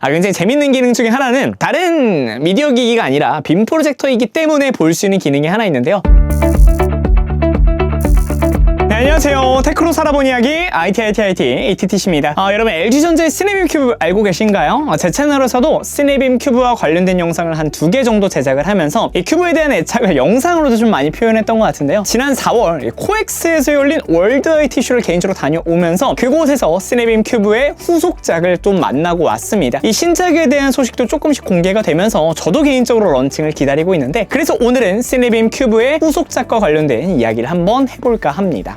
아, 굉장히 재밌는 기능 중에 하나는 다른 미디어 기기가 아니라 빔 프로젝터이기 때문에 볼 수 있는 기능이 하나 있는데요. 네, 안녕하세요. 테크로 살아본 이야기 IT IT IT ATTC입니다. 아, 여러분 LG전자의 스냅빔 큐브 알고 계신가요? 아, 제 채널에서도 스냅빔 큐브와 관련된 영상을 한 두 개 정도 제작을 하면서 이 큐브에 대한 애착을 영상으로도 좀 많이 표현했던 것 같은데요. 지난 4월 이 코엑스에서 열린 월드 IT 쇼를 개인적으로 다녀오면서 그곳에서 스냅빔 큐브의 후속작을 좀 만나고 왔습니다. 이 신작에 대한 소식도 조금씩 공개가 되면서 저도 개인적으로 런칭을 기다리고 있는데 그래서 오늘은 스냅빔 큐브의 후속작과 관련된 이야기를 한번 해볼까 합니다.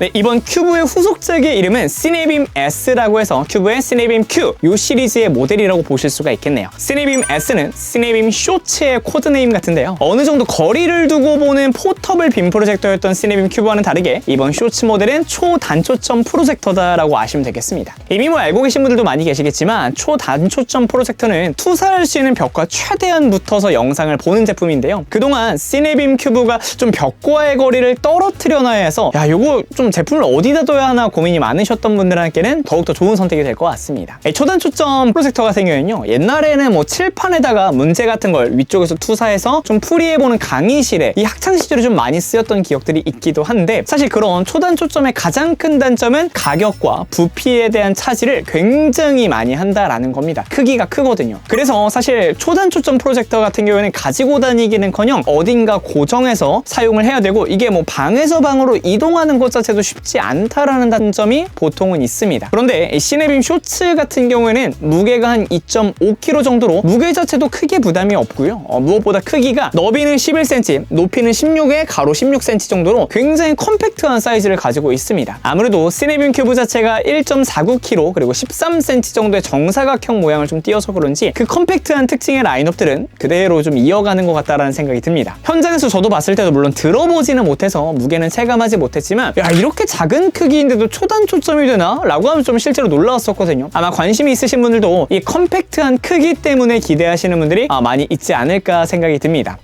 네, 이번 큐브의 후속작의 이름은 시네빔 S라고 해서 큐브의 시네빔 Q 이 시리즈의 모델이라고 보실 수가 있겠네요. 시네빔 S는 시네빔 쇼츠의 코드네임 같은데요. 어느 정도 거리를 두고 보는 포터블 빔 프로젝터였던 시네빔 큐브와는 다르게 이번 쇼츠 모델은 초단초점 프로젝터다라고 아시면 되겠습니다. 이미 뭐 알고 계신 분들도 많이 계시겠지만 초단초점 프로젝터는 투사할 수 있는 벽과 최대한 붙어서 영상을 보는 제품인데요. 그동안 시네빔 큐브가 좀 벽과의 거리를 떨어뜨려놔야 해서 야 요거 좀 제품을 어디다 둬야 하나 고민이 많으셨던 분들한테는 더욱더 좋은 선택이 될 것 같습니다. 이 초단 초점 프로젝터 같은 경우에는요. 옛날에는 뭐 칠판에다가 문제 같은 걸 위쪽에서 투사해서 좀 풀이해보는 강의실에 이 학창 시절에 좀 많이 쓰였던 기억들이 있기도 한데 사실 그런 초단 초점의 가장 큰 단점은 가격과 부피에 대한 차지를 굉장히 많이 한다라는 겁니다. 크기가 크거든요. 그래서 사실 초단 초점 프로젝터 같은 경우에는 가지고 다니기는커녕 어딘가 고정해서 사용을 해야 되고 이게 뭐 방에서 방으로 이동하는 것 자체도 쉽지 않다라는 단점이 보통은 있습니다. 그런데 이 시네빔 쇼츠 같은 경우에는 무게가 한 2.5kg 정도로 무게 자체도 크게 부담이 없고요. 어, 무엇보다 크기가 너비는 11cm, 높이는 16에 가로 16cm 정도로 굉장히 컴팩트한 사이즈를 가지고 있습니다. 아무래도 시네빔 큐브 자체가 1.49kg 그리고 13cm 정도의 정사각형 모양을 좀 띄어서 그런지 그 컴팩트한 특징의 라인업들은 그대로 좀 이어가는 것 같다라는 생각이 듭니다. 현장에서 저도 봤을 때도 물론 들어보지는 못해서 무게는 체감하지 못했지만 야 이 렇게 작은 크기인데도 초단 초점이 되나? 라고 하면 좀 실제로 놀라웠었거든요. 아마 관심이 있으신 분들도 이 컴팩트한 크기 때문에 기대하시는 분들이 아, 많이 있지 않을까 생각이 듭니다.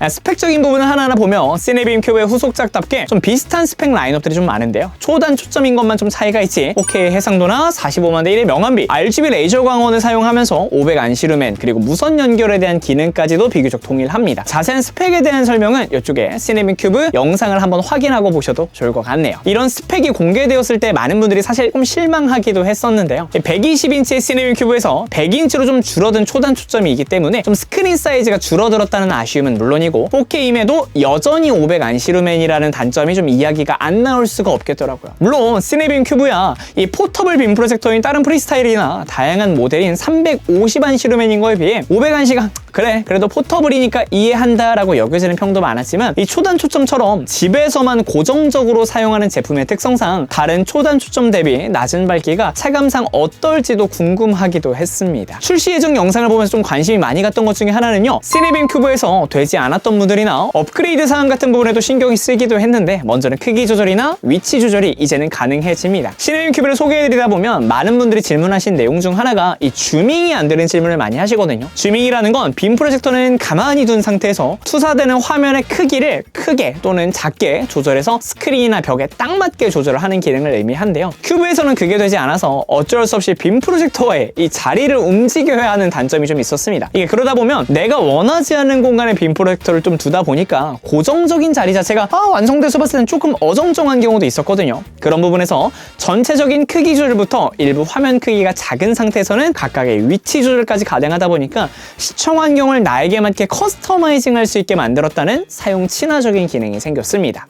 아, 스펙적인 부분을 하나하나 보면 시네빔 큐브의 후속작답게 좀 비슷한 스펙 라인업들이 좀 많은데요. 초단 초점인 것만 좀 차이가 있지 4K 해상도나 45만 대 1의 명암비, RGB 레이저 광원을 사용하면서 500 안시루멘 그리고 무선 연결에 대한 기능까지도 비교적 동일합니다. 자세한 스펙에 대한 설명은 이쪽에 시네빔 큐브 영상을 한번 확인하고 보셔도 좋을 것 같네요. 이런 스펙이 공개되었을 때 많은 분들이 사실 좀 실망하기도 했었는데요. 120인치의 시네빔 큐브에서 100인치로 좀 줄어든 초단 초점이기 때문에 좀 스크린 사이즈가 줄어들었다는 아쉬움은 물론이고 4K임에도 여전히 500 안시루멘이라는 단점이 좀 이야기가 안 나올 수가 없겠더라고요. 물론 시네빔 큐브야 이 포터블 빔 프로젝터인 다른 프리스타일이나 다양한 모델인 350 안시루멘인 거에 비해 500 안시가 그래 그래도 포터블이니까 이해한다라고 여겨지는 평도 많았지만 이 초단 초점처럼 집에서만 고정적으로 사용하는 제품의 특성상 다른 초단 초점 대비 낮은 밝기가 체감상 어떨지도 궁금하기도 했습니다. 출시 예정 영상을 보면서 좀 관심이 많이 갔던 것 중에 하나는요. 시네빔 큐브에서 되지 않았던 분들이나 업그레이드 사항 같은 부분에도 신경이 쓰기도 했는데 먼저는 크기 조절이나 위치 조절이 이제는 가능해집니다. 시네빔 큐브를 소개해드리다 보면 많은 분들이 질문하신 내용 중 하나가 이 주밍이 안 되는 질문을 많이 하시거든요. 주밍이라는 건빔 프로젝터는 가만히 둔 상태에서 투사되는 화면의 크기를 크게 또는 작게 조절해서 스크린이나 벽에 딱 맞게 조절을 하는 기능을 의미한데요. 큐브에서는 그게 되지 않아서 어쩔 수 없이 빔 프로젝터의 이 자리를 움직여야 하는 단점이 좀 있었습니다. 이게 그러다 보면 내가 원하지 않는 공간에 빔 프로젝터를 좀 두다 보니까 고정적인 자리 자체가 아, 완성돼서 봤을 땐 조금 어정쩡한 경우도 있었거든요. 그런 부분에서 전체적인 크기 조절부터 일부 화면 크기가 작은 상태에서는 각각의 위치 조절까지 가능하다 보니까 시청 환 경을 나에게 맞게 커스터마이징 할 수 있게 만들었다는 사용 친화적인 기능이 생겼습니다.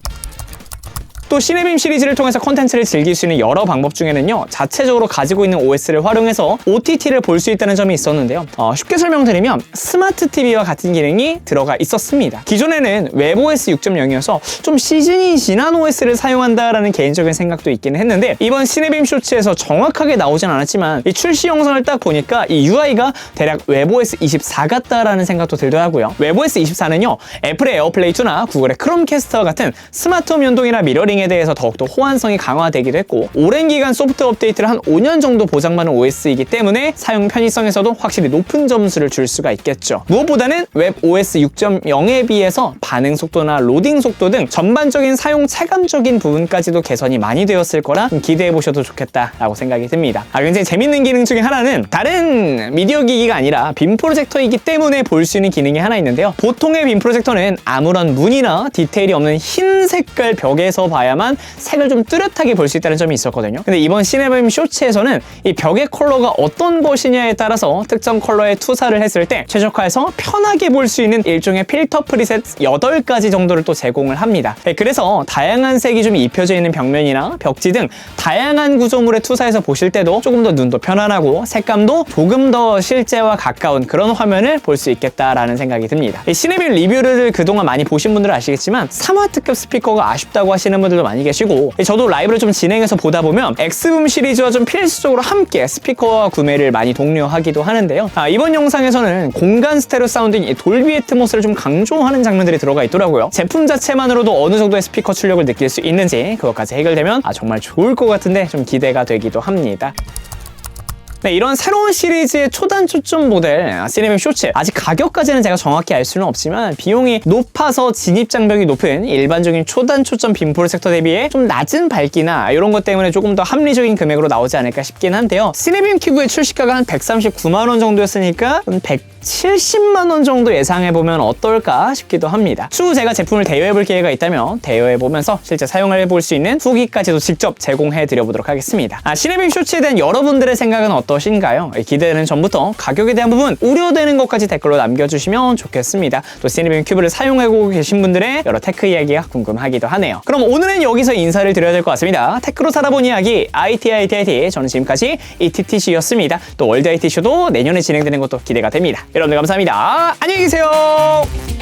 또 시네빔 시리즈를 통해서 콘텐츠를 즐길 수 있는 여러 방법 중에는요 자체적으로 가지고 있는 OS를 활용해서 OTT를 볼 수 있다는 점이 있었는데요. 어, 쉽게 설명드리면 스마트 TV와 같은 기능이 들어가 있었습니다. 기존에는 웹OS 6.0이어서 좀 시즌이 지난 OS를 사용한다라는 개인적인 생각도 있기는 했는데 이번 시네빔 쇼츠에서 정확하게 나오진 않았지만 이 출시 영상을 딱 보니까 이 UI가 대략 웹OS 24 같다라는 생각도 들더라고요. 웹OS 24는요 애플의 에어플레이 2나 구글의 크롬캐스트와 같은 스마트홈 연동이나 미러링 기능에 대해서 더욱더 호환성이 강화되기도 했고 오랜 기간 소프트 업데이트를 한 5년 정도 보장받는 OS이기 때문에 사용 편의성에서도 확실히 높은 점수를 줄 수가 있겠죠. 무엇보다는 웹 OS 6.0에 비해서 반응 속도나 로딩 속도 등 전반적인 사용 체감적인 부분까지도 개선이 많이 되었을 거라 좀 기대해 보셔도 좋겠다라고 생각이 듭니다. 아, 굉장히 재밌는 기능 중에 하나는 다른 미디어 기기가 아니라 빔 프로젝터이기 때문에 볼 수 있는 기능이 하나 있는데요. 보통의 빔 프로젝터는 아무런 무늬나 디테일이 없는 흰 색깔 벽에서 봐야 만 색을 좀 뚜렷하게 볼 수 있다는 점이 있었거든요. 근데 이번 시네빔 쇼츠에서는 이 벽의 컬러가 어떤 것이냐에 따라서 특정 컬러의 투사를 했을 때 최적화해서 편하게 볼 수 있는 일종의 필터 프리셋 8가지 정도를 또 제공을 합니다. 네, 그래서 다양한 색이 좀 입혀져 있는 벽면이나 벽지 등 다양한 구조물의 투사에서 보실 때도 조금 더 눈도 편안하고 색감도 조금 더 실제와 가까운 그런 화면을 볼 수 있겠다라는 생각이 듭니다. 이 시네빌 리뷰를 그동안 많이 보신 분들은 아시겠지만 3와트급 스피커가 아쉽다고 하시는 분들 도 많이 계시고 저도 라이브를 좀 진행해서 보다 보면 엑스붐 시리즈와 좀 필수적으로 함께 스피커 구매를 많이 독려하기도 하는데요. 아, 이번 영상에서는 공간 스테레오 사운드인 이 돌비 애트모스를 좀 강조하는 장면들이 들어가 있더라고요. 제품 자체만으로도 어느 정도의 스피커 출력을 느낄 수 있는지 그것까지 해결되면 아, 정말 좋을 것 같은데 좀 기대가 되기도 합니다. 네, 이런 새로운 시리즈의 초단 초점 모델 아, 시네빔 쇼츠 아직 가격까지는 제가 정확히 알 수는 없지만 비용이 높아서 진입 장벽이 높은 일반적인 초단 초점 빔 프로젝터 대비해 좀 낮은 밝기나 이런 것 때문에 조금 더 합리적인 금액으로 나오지 않을까 싶긴 한데요 시네빔 큐브의 출시가가 한 139만 원 정도였으니까 한 170만 원 정도 예상해 보면 어떨까 싶기도 합니다. 추후 제가 제품을 대여해 볼 기회가 있다면 대여해 보면서 실제 사용을 해볼 수 있는 후기까지도 직접 제공해 드려 보도록 하겠습니다. 아, 시네빔 쇼츠에 대한 여러분들의 생각은 어 떠신가요? 기대되는 전부터 가격에 대한 부분 우려되는 것까지 댓글로 남겨주시면 좋겠습니다. 또 시네빔 큐브를 사용하고 계신 분들의 여러 테크 이야기가 궁금하기도 하네요. 그럼 오늘은 여기서 인사를 드려야 될 것 같습니다. 테크로 살아본 이야기 IT IT IT 저는 지금까지 ETTC였습니다. 또 월드 IT 쇼도 내년에 진행되는 것도 기대가 됩니다. 여러분들 감사합니다. 안녕히 계세요.